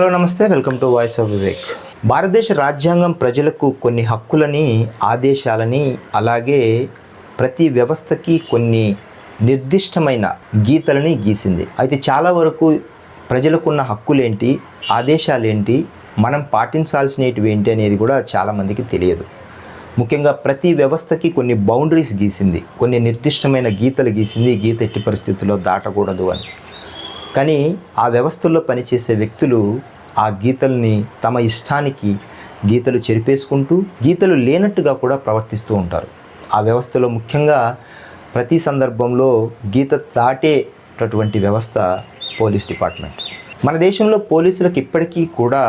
Hello నమస్తే. Welcome to voice of Vivek. భారతదేశ రాజ్యాంగం ప్రజలకు కొన్ని హక్కులని ఆదేశాలని అలాగే ప్రతి వ్యవస్థకి కొన్ని నిర్దిష్టమైన గీతలని గీసింది. అయితే చాలా వరకు ప్రజలకున్న హక్కులేంటి ఆదేశాలేంటి మనం పాటించాల్సినవి ఏంటి అనేది కూడా చాలామందికి తెలియదు. ముఖ్యంగా ప్రతి వ్యవస్థకి కొన్ని బౌండరీస్ గీసింది. కొన్ని నిర్దిష్టమైన గీతలు గీసింది. గీత ఎట్టి పరిస్థితుల్లో దాటకూడదు అని. కానీ ఆ వ్యవస్థల్లో పనిచేసే వ్యక్తులు ఆ గీతల్ని తమ ఇష్టానికి గీతలు చెరిపేసుకుంటూ గీతలు లేనట్టుగా కూడా ప్రవర్తిస్తూ ఉంటారు. ఆ వ్యవస్థలో ముఖ్యంగా ప్రతి సందర్భంలో గీత దాటేటటువంటి వ్యవస్థ పోలీస్ డిపార్ట్మెంట్. మన దేశంలో పోలీసులకు ఇప్పటికీ కూడా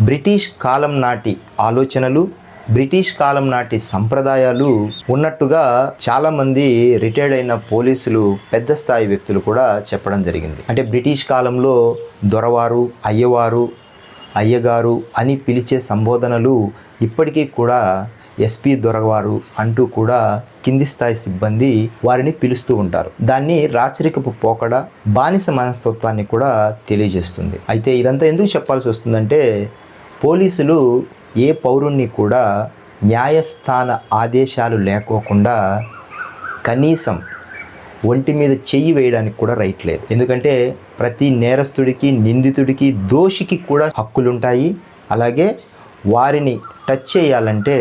బ్రిటిష్ కాలం నాటి ఆలోచనలు బ్రిటిష్ కాలం నాటి సంప్రదాయాలు ఉన్నట్టుగా చాలామంది రిటైర్డ్ అయిన పోలీసులు పెద్ద స్థాయి వ్యక్తులు కూడా చెప్పడం జరిగింది. అంటే బ్రిటిష్ కాలంలో దొరవారు అయ్యవారు అయ్యగారు అని పిలిచే సంబోధనలు ఇప్పటికీ కూడా ఎస్పీ దొరవారు అంటూ కూడా కింది స్థాయి సిబ్బంది వారిని పిలుస్తూ ఉంటారు. దాన్ని రాచరికపు పోకడ బానిస మనస్తత్వాన్ని కూడా తెలియజేస్తుంది. అయితే ఇదంతా ఎందుకు చెప్పాల్సి వస్తుందంటే పోలీసులు ఏ పౌరుణ్ణి కూడా న్యాయస్థాన ఆదేశాలు లేకోకుండా కనీసం ఒంటి మీద చెయ్యి వేయడానికి కూడా రైట్ లేదు. ఎందుకంటే ప్రతి నేరస్తుడికి నిందితుడికి దోషికి కూడా హక్కులుంటాయి. అలాగే వారిని టచ్ చేయాలంటే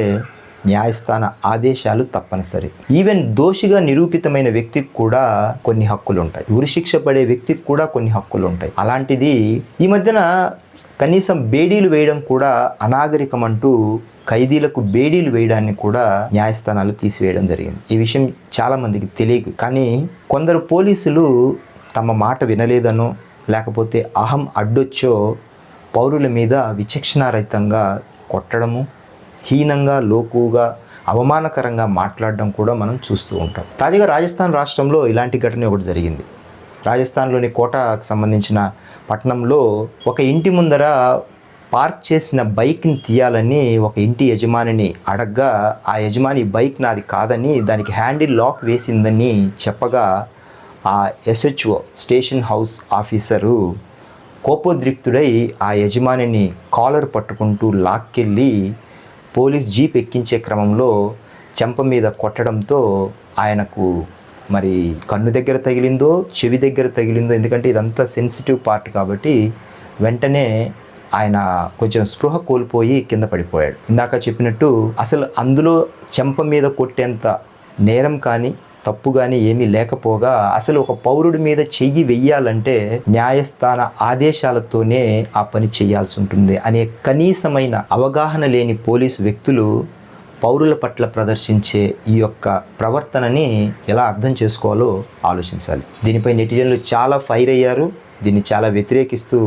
న్యాయస్థాన ఆదేశాలు తప్పనిసరి. ఈవెన్ దోషిగా నిరూపితమైన వ్యక్తికి కూడా కొన్ని హక్కులు ఉంటాయి ఉరిశిక్ష పడే వ్యక్తికి కూడా కొన్ని హక్కులు ఉంటాయి అలాంటిది ఈ మధ్యన కనీసం బేడీలు వేయడం కూడా అనాగరికం అంటూ ఖైదీలకు బేడీలు వేయడాన్ని కూడా న్యాయస్థానాలు తీసివేయడం జరిగింది. ఈ విషయం చాలామందికి తెలియదు కానీ కొందరు పోలీసులు తమ మాట వినలేదనో లేకపోతే అహం అడ్డొచ్చో పౌరుల మీద విచక్షణారహితంగా కొట్టడము హీనంగా లోకుగా అవమానకరంగా మాట్లాడడం కూడా మనం చూస్తూ ఉంటాం. తాజాగా రాజస్థాన్ రాష్ట్రంలో ఇలాంటి ఘటన ఒకటి జరిగింది. రాజస్థాన్లోని కోటకు సంబంధించిన పట్టణంలో ఒక ఇంటి ముందర పార్క్ చేసిన బైక్ని తీయాలని ఒక ఇంటి యజమానిని అడగ్గా ఆ యజమాని బైక్ నాది కాదని దానికి హ్యాండిల్ లాక్ వేసిందని చెప్పగా ఆ ఎస్హెచ్ఓ స్టేషన్ హౌస్ ఆఫీసరు కోపోద్రిక్తుడై ఆ యజమానిని కాలర్ పట్టుకుంటూ లాక్కెళ్ళి పోలీస్ జీప్ ఎక్కించే క్రమంలో చెంప మీద కొట్టడంతో ఆయనకు మరి కన్ను దగ్గర తగిలిందో చెవి దగ్గర తగిలిందో ఎందుకంటే ఇదంతా సెన్సిటివ్ పార్ట్ కాబట్టి వెంటనే ఆయన కొంచెం స్పృహ కోల్పోయి కింద పడిపోయాడు. ఇందాక చెప్పినట్టు అసలు అందులో చెంప మీద కొట్టేంత నేరం కానీ తప్పు కానీ ఏమీ లేకపోగా అసలు ఒక పౌరుడి మీద చెయ్యి వెయ్యాలంటే న్యాయస్థాన ఆదేశాలతోనే ఆ పని చేయాల్సి ఉంటుంది అనే కనీసమైన అవగాహన లేని పోలీసు వ్యక్తులు పౌరుల పట్ల ప్రదర్శించే ఈ యొక్క ప్రవర్తనని ఎలా అర్థం చేసుకోవాలో ఆలోచించాలి. దీనిపై నెటిజన్లు చాలా ఫైర్ అయ్యారు. దీన్ని చాలా వ్యతిరేకిస్తూ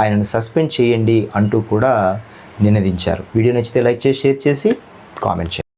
ఆయనను సస్పెండ్ చేయండి అంటూ కూడా నినదించారు. వీడియో నచ్చితే లైక్ చేసి షేర్ చేసి కామెంట్ చేయండి.